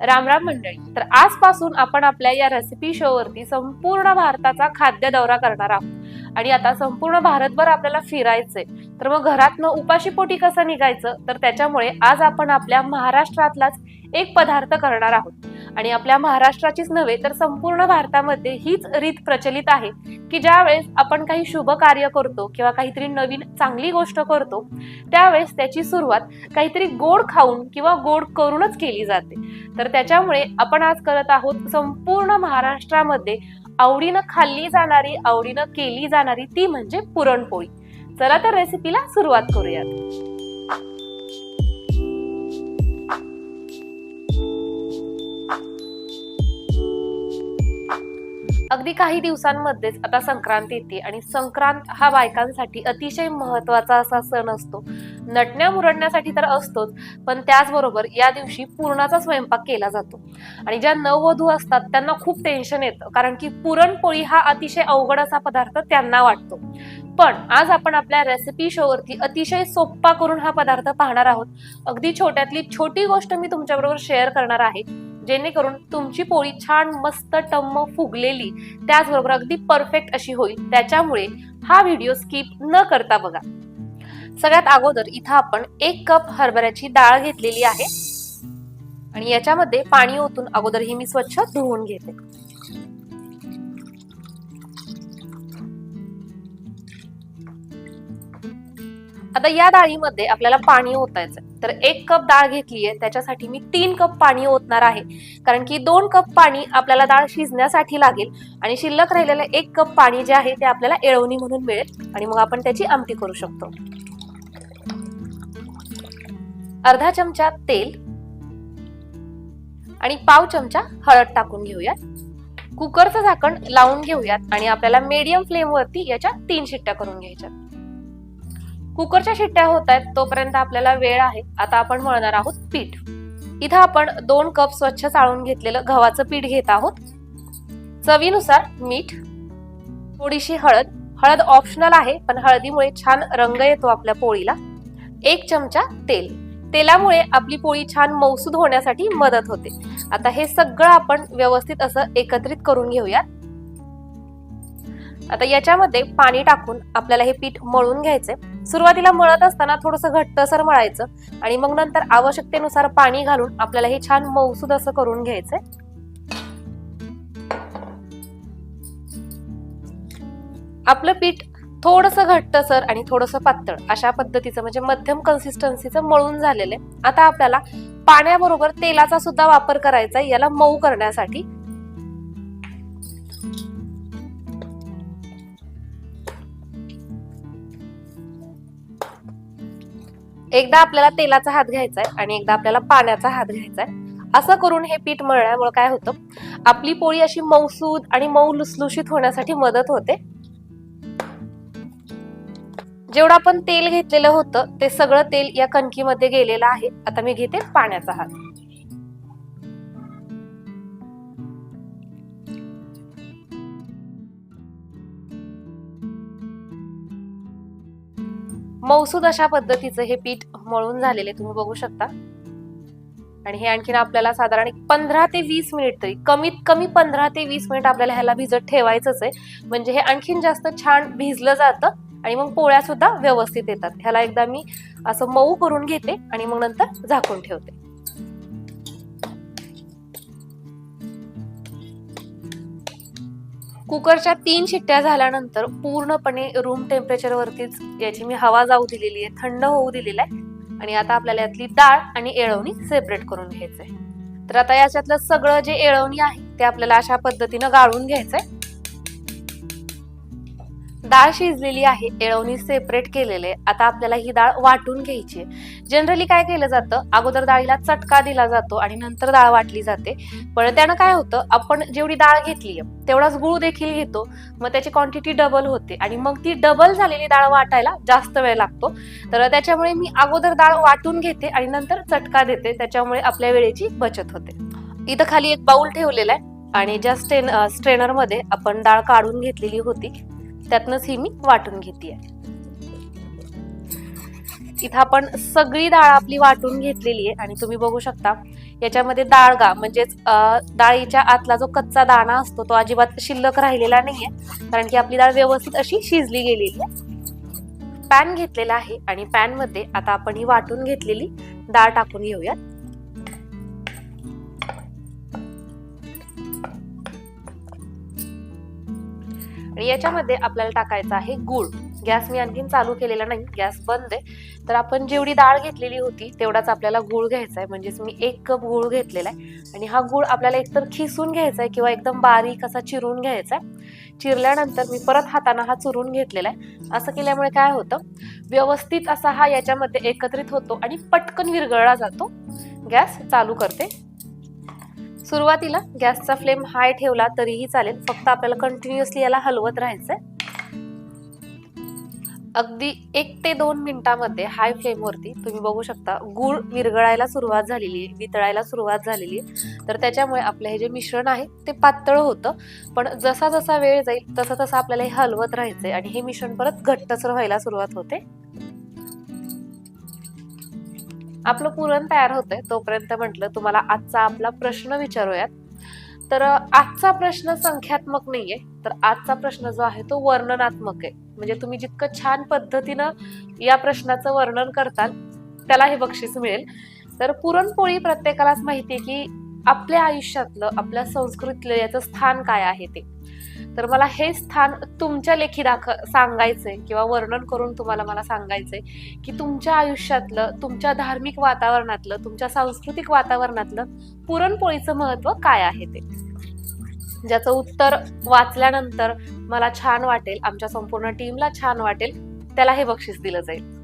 राम राम मंडळी. तर आजपासून आपण आपल्या या रेसिपी शो वरती संपूर्ण भारताचा खाद्य दौरा करणार आहोत. आणि आता संपूर्ण भारतभर आपल्याला फिरायचंय. तर मग घरातनं उपाशीपोटी कसं निघायचं? तर त्याच्यामुळे आज आपण आपल्या महाराष्ट्रातलाच एक पदार्थ करणार आहोत. आणि आपल्या महाराष्ट्राचीच नव्हे तर संपूर्ण भारतामध्ये हीच रीत प्रचलित आहे की ज्या वेळेस आपण काही शुभ कार्य करतो किंवा काहीतरी नवीन चांगली गोष्ट करतो त्यावेळेस त्याची सुरुवात काहीतरी गोड खाऊन किंवा गोड करूनच केली जाते. तर त्याच्यामुळे आपण आज करत आहोत संपूर्ण महाराष्ट्रामध्ये आवडीनं खाल्ली जाणारी आवडीनं केली जाणारी ती म्हणजे पुरणपोळी. चला तर रेसिपीला सुरुवात करूयात. अगदी काही दिवसांमध्येच आता संक्रांत येते आणि संक्रांत हा बायकांसाठी अतिशय महत्त्वाचा असा सण असतो. नटण्या मुरडण्यासाठी तर असतोच पण त्याचबरोबर या दिवशी पुरणाचा स्वयंपाक केला जातो. आणि ज्या नववधू असतात त्यांना खूप टेन्शन येतं कारण की पुरणपोळी हा अतिशय अवघड असा पदार्थ त्यांना वाटतो. पण आज आपण आपल्या रेसिपी शोवरती अतिशय सोप्पा करून हा पदार्थ पाहणार आहोत. अगदी छोट्यातली छोटी गोष्ट मी तुमच्याबरोबर शेअर करणार आहे. जेणेकरून तुमची पोळी छान मस्त टम्म फुगलेली त्याचबरोबर अगदी परफेक्ट अशी होईल. त्याच्यामुळे हा व्हिडिओ स्किप न करता बघा. सगळ्यात अगोदर इथं आपण एक कप हरभऱ्याची डाळ घेतलेली आहे. आणि याच्यामध्ये पाणी ओतून अगोदर ही मी स्वच्छ धुवून घेते. आता या डाळीमध्ये आपल्याला पाणी ओतायचं तर एक कप डाळ घेतली आहे त्याच्यासाठी मी तीन कप पाणी ओतणार आहे. कारण की दोन कप पाणी आपल्याला डाळ शिजण्यासाठी लागेल आणि शिल्लक राहिलेलं एक कप पाणी जे आहे ते आपल्याला एळवणी म्हणून मिळेल आणि मग आपण त्याची आमटी करू शकतो. अर्धा चमचा तेल आणि पाव चमचा हळद टाकून घेऊयात. कुकरचं झाकण लावून घेऊयात आणि आपल्याला मीडियम फ्लेमवरती याच्या तीन शिट्ट्या करून घ्यायच्यात. कुकरच्या शिट्ट्या होत आहेत तोपर्यंत आपल्याला वेळ आहे. आता आपण मळणार आहोत पीठ. इथं आपण दोन कप स्वच्छ चाळून घेतलेलं गव्हाचं पीठ घेत आहोत. चवीनुसार मीठ थोडीशी हळद. हळद ऑप्शनल आहे पण हळदीमुळे छान रंग येतो आपल्या पोळीला. एक चमचा तेल. तेलामुळे आपली पोळी छान मौसूद होण्यासाठी मदत होते. आता हे सगळं आपण व्यवस्थित असं एकत्रित करून घेऊयात. आता याच्यामध्ये पाणी टाकून आपल्याला हे पीठ मळून घ्यायचंय. सुरुवातीला मळत असताना थोडस घट्टसर मळायचं आणि मग नंतर आवश्यकतेनुसार पाणी घालून आपल्याला हे छान मौसूद असं करून घ्यायचंय. आपलं पीठ थोडस घट्टसर आणि थोडस पातळ अशा पद्धतीचं म्हणजे मध्यम कन्सिस्टन्सीचं मळून झालेलं आहे. आता आपल्याला पाण्याबरोबर तेलाचा सुद्धा वापर करायचा याला मऊ करण्यासाठी. एकदा आपल्याला तेलाचा हात घ्यायचा आहे आणि एकदा आपल्याला पाण्याचा हात घ्यायचा आहे असं करून हे पीठ मळण्यामुळे काय होतं? आपली पोळी अशी मौसूद आणि मऊ लुसलुशीत होण्यासाठी मदत होते. जेवढं आपण तेल घेतलेलं होतं ते सगळं तेल या कणकीमध्ये गेलेलं आहे. आता मी घेते पाण्याचा हात. मौसूद अशा पद्धतीचं हे पीठ मळून झालेले तुम्ही बघू शकता. आणि हे आणखीन आपल्याला साधारण एक पंधरा ते वीस मिनिट तरी कमीत कमी पंधरा ते वीस मिनिट आपल्याला ह्याला भिजत ठेवायचंच आहे. म्हणजे हे आणखीन जास्त छान भिजलं जातं आणि मग पोळ्या सुद्धा व्यवस्थित येतात. ह्याला एकदा मी असं मऊ करून घेते आणि मग नंतर झाकून ठेवते. कुकरच्या तीन शिट्ट्या झाल्यानंतर पूर्णपणे रूम टेम्परेचर वरतीच याची मी हवा जाऊ दिलेली आहे थंड होऊ दिलेला आहे. आणि आता आपल्याला यातली डाळ आणि एळवणी सेपरेट करून घ्यायचंय. तर आता याच्यातलं सगळं जे एळवणी आहे ते आपल्याला अशा पद्धतीनं गाळून घ्यायचंय. डाळ शिजलेली आहे एळवणी सेपरेट केलेले आता आपल्याला ही डाळ वाटून घ्यायची जनरली काय केलं जातं अगोदर डाळीला चटका दिला जातो आणि नंतर डाळ वाटली जाते. पण त्यानं काय होतं आपण जेवढी डाळ घेतली तेवढाच गुळ देखील घेतो मग त्याची क्वांटिटी डबल होते आणि मग ती डबल झालेली डाळ वाटायला जास्त वेळ लागतो. तर त्याच्यामुळे मी अगोदर डाळ वाटून घेते आणि नंतर चटका देते त्याच्यामुळे आपल्या वेळेची बचत होते. इथं खाली एक बाउल ठेवलेला आहे आणि ज्या स्टेन स्ट्रेनरमध्ये आपण डाळ काढून घेतलेली होती त्यातनंच ही मी वाटून घेते इथं आपण सगळी डाळ आपली वाटून घेतलेली आहे आणि तुम्ही बघू शकता याच्यामध्ये डाळगा म्हणजेच डाळीच्या आतला जो कच्चा दाणा असतो तो अजिबात शिल्लक राहिलेला नाहीये कारण की आपली डाळ व्यवस्थित अशी शिजली गेलेली आहे. पॅन घेतलेला आहे आणि पॅनमध्ये आता आपण ही वाटून घेतलेली डाळ टाकून घेऊयात. आणि याच्यामध्ये आपल्याला टाकायचा आहे गुळ. गॅस मी आणखीन चालू केलेला नाही गॅस बंद आहे. तर आपण जेवढी डाळ घेतलेली होती तेवढाच आपल्याला गुळ घ्यायचा आहे म्हणजेच मी एक कप गुळ घेतलेला आहे आणि हा गुळ आपल्याला एकतर खिसून घ्यायचा आहे किंवा एकदम बारीक असा चिरून घ्यायचा आहे चिरल्यानंतर मी परत हाताने हा चुरून घेतलेला आहे असं केल्यामुळे काय होतं? व्यवस्थित असा हा याच्यामध्ये एकत्रित होतो आणि पटकन विरघळला जातो. गॅस चालू करते. सुरुवातीला गॅसचा फ्लेम हाय ठेवला तरीही चालेल. फक्त आपल्याला कंटिन्युअसली याला हलवत राहायचंय. अगदी एक ते दोन मिनिटामध्ये हाय फ्लेमवरती तुम्ही बघू शकता गूळ विरघळायला सुरुवात झालेली आहे वितळायला सुरुवात झालेली आहे. तर त्याच्यामुळे आपलं हे जे मिश्रण आहे ते पातळ होतं. पण जसा जसा वेळ जाईल तसं तसं आपल्याला हे हलवत राहायचंय आणि हे मिश्रण परत घट्टसर व्हायला सुरुवात होते. आपलं पुरण तयार होतंय. तोपर्यंत म्हटलं तुम्हाला आजचा आपला प्रश्न विचारूयात. तर आजचा प्रश्न संख्यात्मक नाहीये. तर आजचा प्रश्न जो आहे तो वर्णनात्मक आहे. म्हणजे तुम्ही जितकं छान पद्धतीनं या प्रश्नाचं वर्णन करताल त्याला हे बक्षीस मिळेल. तर पुरणपोळी प्रत्येकालाच माहिती आहे की आपल्या आयुष्यातलं आपल्या संस्कृतीतलं याचं स्थान काय आहे ते. तर मला हे स्थान तुमच्या लेखी दाख सांगायचंय किंवा वर्णन करून तुम्हाला मला सांगायचंय की तुमच्या आयुष्यातलं तुमच्या धार्मिक वातावरणातलं तुमच्या सांस्कृतिक वातावरणातलं पुरणपोळीचं महत्त्व काय आहे ते? ज्याचं उत्तर वाचल्यानंतर मला छान वाटेल आमच्या संपूर्ण टीमला छान वाटेल त्याला हे बक्षीस दिलं जाईल.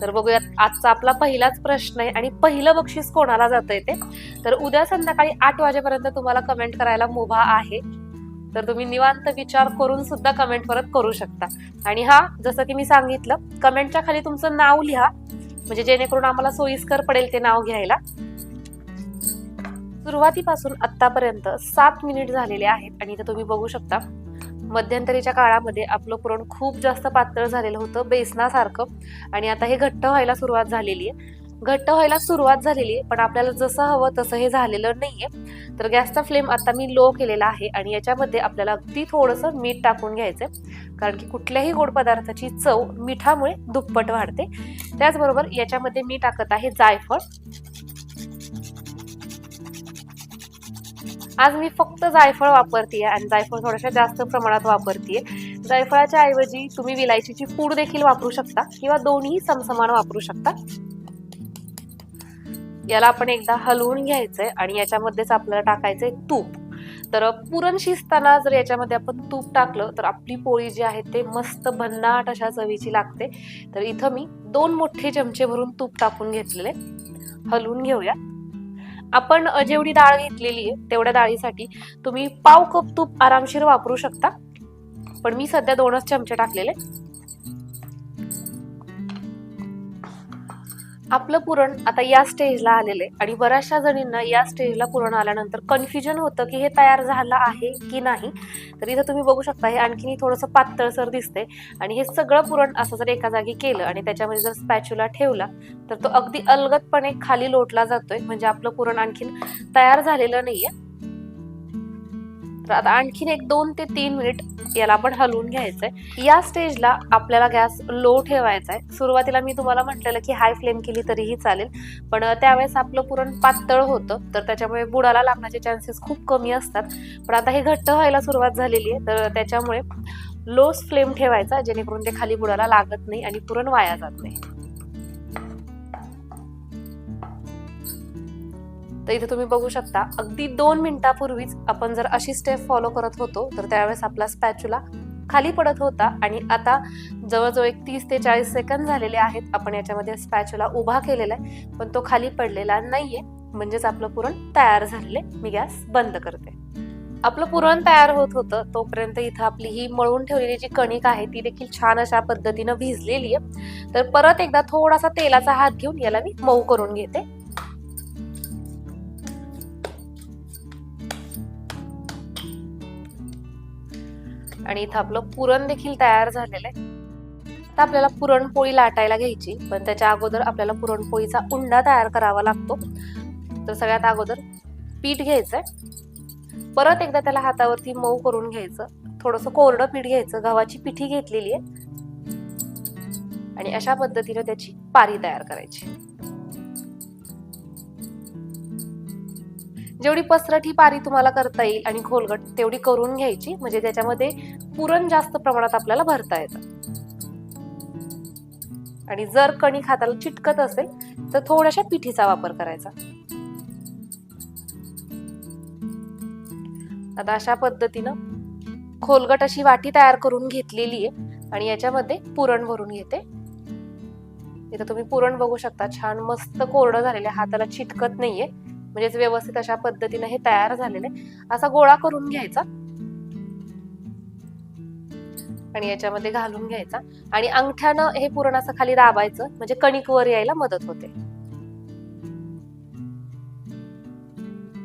तर बघूयात आजचा आपला पहिलाच प्रश्न आहे आणि पहिलं बक्षीस कोणाला जातंय ते? तर उद्या संध्याकाळी आठ वाजेपर्यंत तुम्हाला कमेंट करायला मुभा आहे. तर तुम्ही निवांत विचार करून सुद्धा कमेंट परत करू शकता. आणि हा जसं की मी सांगितलं कमेंटच्या खाली तुमचं नाव लिहा. म्हणजे जेणेकरून आम्हाला सोयीस्कर पडेल ते नाव घ्यायला. सुरुवातीपासून आतापर्यंत सात मिनिट झालेले आहेत आणि इथं तुम्ही बघू शकता मध्यंतरीच्या काळामध्ये आपलं पुरण खूप जास्त पातळ झालेलं होतं बेसनासारखं. आणि आता हे घट्ट व्हायला सुरुवात झालेली आहे. घट्ट व्हायला सुरुवात झालेली आहे पण आपल्याला जसं हवं तसं हे झालेलं नाहीये. तर गॅसचा फ्लेम आता मी लो केलेला आहे आणि याच्यामध्ये आपल्याला अगदी थोडंसं मीठ टाकून घ्यायचंय. कारण की कुठल्याही गोड पदार्थाची चव मिठामुळे दुप्पट वाढते. त्याचबरोबर याच्यामध्ये मी टाकत आहे जायफळ. आज मी फक्त जायफळ वापरतीये आणि जायफळ थोड्याशा जास्त प्रमाणात वापरतीये. जायफळाच्या ऐवजी तुम्ही विलायचीची पूड देखील वापरू शकता किंवा दोन्ही समसमान वापरू शकता. याला आपण एकदा हलवून घ्यायचंय आणि याच्यामध्येच आपल्याला टाकायचंय तूप. तर पुरण शिजताना जर याच्यामध्ये आपण तूप टाकलं तर आपली पोळी जी आहे ते मस्त भन्नाट अशा चवीची लागते. तर इथं मी दोन मोठे चमचे भरून तूप टाकून घेतलेले. हलवून घेऊया. आपण जेवढी डाळ घेतलेली आहे तेवढ्या डाळीसाठी तुम्ही पाव कप तूप आरामशीर वापरू शकता. पण मी सध्या दोनच चमचे टाकलेले. आपलं पुरण आता या स्टेजला आलेलं आहे. आणि बऱ्याचशा जणींना या स्टेजला पुरण आल्यानंतर कन्फ्युजन होतं की हे तयार झालं आहे की नाही. तर इथं तुम्ही बघू शकता हे आणखीन थोडंसं पातळसर दिसते आणि हे सगळं पुरण असं जर एका जागी केलं आणि त्याच्यामध्ये जर स्पॅच्युला ठेवला तर तो अगदी अलगदपणे खाली लोटला जातोय. म्हणजे आपलं पुरण आणखीन तयार झालेलं नाहीये. तर आता आणखीन एक दोन ते तीन मिनिट याला आपण हलवून घ्यायचंय. या स्टेजला आपल्याला गॅस लो ठेवायचा आहे सुरुवातीला मी तुम्हाला म्हटलेलं की हाय फ्लेम केली तरीही चालेल. पण त्यावेळेस आपलं पुरण पातळ होतं. तर त्याच्यामुळे बुडाला लागण्याचे चान्सेस खूप कमी असतात. पण आता हे घट्ट व्हायला सुरुवात झालेली आहे तर त्याच्यामुळे लो फ्लेम ठेवायचा जेणेकरून ते खाली बुडाला लागत नाही आणि पुरण वाया जात नाही. तर इथे तुम्ही बघू शकता अगदी दोन मिनिटापूर्वीच आपण जर अशी स्टेप फॉलो करत होतो तर त्यावेळेस आपला स्पॅच्युला खाली पडत होता आणि आता जवळजवळ एक तीस ते चाळीस सेकंद झालेले आहेत आपण याच्यामध्ये स्पॅच्युला उभा केलेला आहे पण तो खाली पडलेला नाहीये. म्हणजेच आपलं पुरण तयार झालेले मी गॅस बंद करते. आपलं पुरण तयार होत होतं तोपर्यंत इथं आपली ही मळून ठेवलेली जी कणिक आहे ती देखील छान अशा पद्धतीनं भिजलेली आहे. तर परत एकदा थोडासा तेलाचा हात घेऊन याला मी मऊ करून घेते. आणि इथं आपलं पुरण देखील तयार झालेलं आहे. आता आपल्याला पुरणपोळी लाटायला घ्यायची पण त्याच्या अगोदर आपल्याला पुरणपोळीचा उंडा तयार करावा लागतो. तर सगळ्यात अगोदर पीठ घ्यायचंय. परत एकदा त्याला हातावरती मऊ करून घ्यायचं. थोडस कोरडं पीठ घ्यायचं. गव्हाची पिठी घेतलेली आहे. आणि अशा पद्धतीने त्याची पारी तयार करायची. जेवढी पसरट ही पारी तुम्हाला करता येईल आणि खोलगट तेवढी करून घ्यायची म्हणजे त्याच्यामध्ये पुरण जास्त प्रमाणात आपल्याला भरता येतं. आणि जर कणिक हाताला चिटकत असेल तर थोड्याशा पिठीचा वापर करायचा. आता अशा पद्धतीनं खोलगट अशी वाटी तयार करून घेतलेली आहे आणि याच्यामध्ये पुरण भरून घेते. इथं तुम्ही पुरण बघू शकता छान मस्त कोरडं झालेलं हाताला चिटकत नाहीये. म्हणजेच व्यवस्थित अशा पद्धतीने हे तयार झालेले असा गोळा करून घ्यायचा. आणि याच्यामध्ये घालून घ्यायचा. आणि अंगठ्यानं हे पूर्ण असं खाली दाबायचं. म्हणजे कणिक वर यायला मदत होते.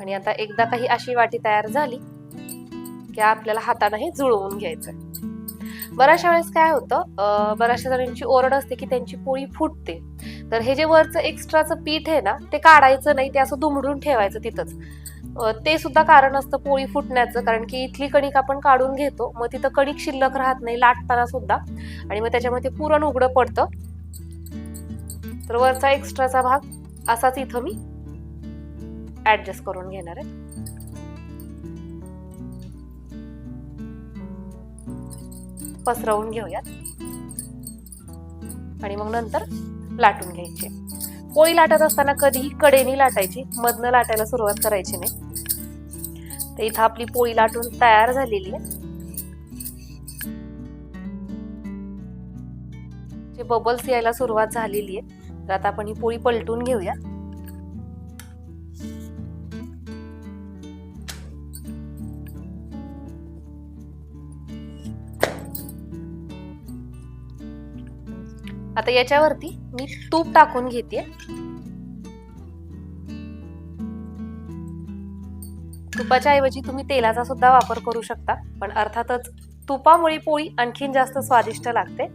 आणि आता एकदा काही अशी वाटी तयार झाली की आपल्याला हाताने हे जुळवून घ्यायचं बऱ्याचशा वेळेस काय होतं बऱ्याचशा जणांची ओरड असते की त्यांची पोळी फुटते. तर हे जे वरचं एक्स्ट्राचं पीठ आहे ना ते काढायचं नाही ते असं दुमडून ठेवायचं तिथंच. ते सुद्धा कारण असतं पोळी फुटण्याचं कारण की इथली कणिक आपण काढून घेतो मग तिथं कणिक शिल्लक राहत नाही लाटताना सुद्धा. आणि मग त्याच्यामध्ये पुरण उघडं पडतं. तर वरचा एक्स्ट्राचा भाग असाच इथं मी ऍडजस्ट करून घेणार आहे. पसरवून घेऊयात. आणि मग नंतर लाटून घ्यायचे. पोळी लाटत असताना कधीही कडेनी लाटायची मधनं लाटायला सुरुवात करायची नाही. तर इथं आपली पोळी लाटून तयार झालेली आहे. जे बबल्स यायला सुरुवात झालेली आहे. तर आता आपण ही पोळी पलटून घेऊया. आता याच्यावरती मी तूप टाकून घेते. तुपाच्या ऐवजी तुम्ही तेलाचा सुद्धा वापर करू शकता पण अर्थातच तुपामुळे पोळी आणखीन जास्त स्वादिष्ट लागते.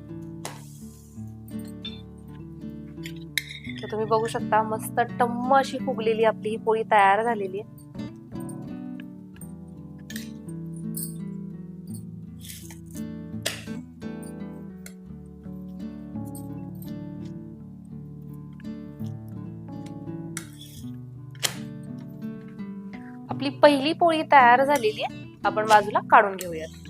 तर तुम्ही बघू शकता मस्त टम्म अशी फुगलेली आपली ही पोळी तयार झालेली आहे. पहिली पोळी तयार झालेली आहे. आपण बाजूला काढून घेऊयात.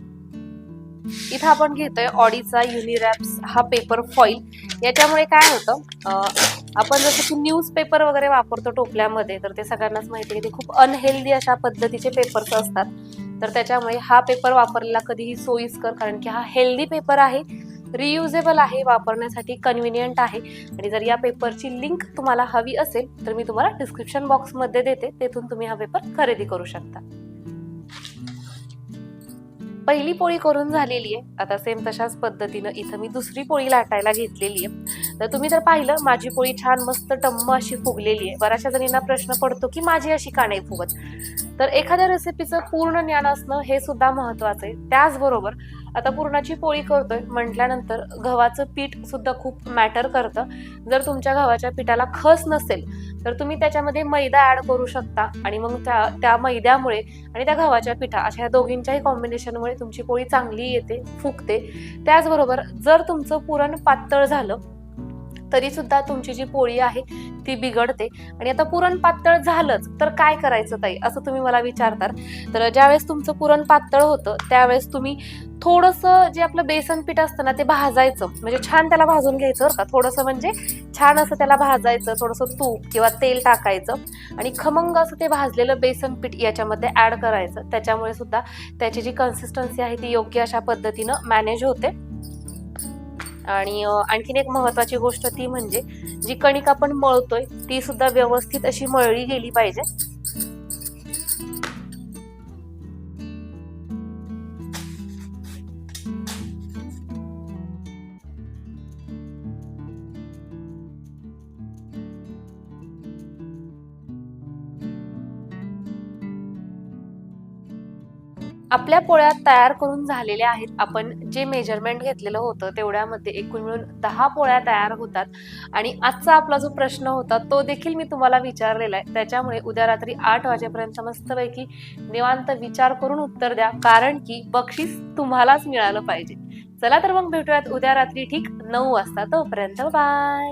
इथं आपण घेतोय ऑडीचा युनिरॅप्स हा पेपर फॉईल याच्यामुळे काय होतं आपण जसं की न्यूज पेपर वगैरे वापरतो टोपल्यामध्ये तर ते सगळ्यांनाच माहिती आहे की ते खूप अनहेल्दी अशा पद्धतीचे पेपर्स असतात. तर त्याच्यामुळे हा पेपर वापरलेला कधीही सोयीस्कर कारण की हा हेल्दी पेपर आहे. रियुजेबल आहे वापरण्यासाठी कन्व्हिनियंट आहे. आणि जर या पेपरची लिंक तुम्हाला हवी असेल तर मी तुम्हाला डिस्क्रिप्शन बॉक्समध्ये देते. तेथून तुम्ही हा पेपर खरेदी करू शकता. पहिली पोळी करून झालेली आहे. आता सेम तशाच पद्धतीनं इथं मी दुसरी पोळी लाटायला घेतलेली आहे. तर तुम्ही जर पाहिलं माझी पोळी छान मस्त टम्म अशी फुगलेली आहे. बऱ्याचशा जणींना प्रश्न पडतो की माझी अशी का नाही फुगत? तर एखाद्या रेसिपीचं पूर्ण ज्ञान असणं हे सुद्धा महत्वाचं आहे. त्याचबरोबर आता पुरणाची पोळी करतोय. म्हटल्यानंतर गव्हाचं पीठ सुद्धा खूप मॅटर करतं. जर तुमच्या गव्हाच्या पिठाला खस नसेल तर तुम्ही त्याच्यामध्ये मैदा ऍड करू शकता. आणि मग त्या त्या मैद्यामुळे आणि त्या गव्हाच्या पिठा अशा या दोघींच्याही कॉम्बिनेशनमुळे तुमची पोळी चांगली येते फुगते. त्याचबरोबर जर तुमचं पुरण पातळ झालं तरी सुद्धा तुमची जी पोळी आहे ती बिघडते. आणि आता पुरण पातळ झालंच तर काय करायचं ताई? असं तुम्ही मला विचारतात तर ज्यावेळेस तुमचं पुरण पातळ होतं त्यावेळेस तुम्ही थोडंसं जे आपलं बेसन पीठ असतं ना ते भाजायचं. म्हणजे छान त्याला भाजून घ्यायचं बरं का. थोडंसं म्हणजे छान असं त्याला भाजायचं थोडंसं तूप किंवा तेल टाकायचं. आणि खमंग असं ते भाजलेलं बेसन पीठ याच्यामध्ये ऍड करायचं. त्याच्यामुळे सुद्धा त्याची जी कन्सिस्टन्सी आहे ती योग्य अशा पद्धतीनं मॅनेज होते. आणि आणखीन एक महत्वाची गोष्ट ती म्हणजे जी कणिक आपण मळतोय ती सुद्धा व्यवस्थित अशी मळली गेली पाहिजे. आपल्या पोळ्या तयार करून झालेल्या आहेत. आपण जे मेजरमेंट घेतलेलं होतं तेवढ्यामध्ये एकूण मिळून दहा पोळ्या तयार होतात. आणि आजचा आपला जो प्रश्न होता तो देखील मी तुम्हाला विचारलेला आहे. त्याच्यामुळे उद्या रात्री आठ वाजेपर्यंत मस्तपैकी निवांत विचार करून उत्तर द्या. कारण की बक्षीस तुम्हालाच मिळालं पाहिजे. चला तर मग भेटूयात उद्या रात्री ठीक नऊ वाजता. तोपर्यंत बाय!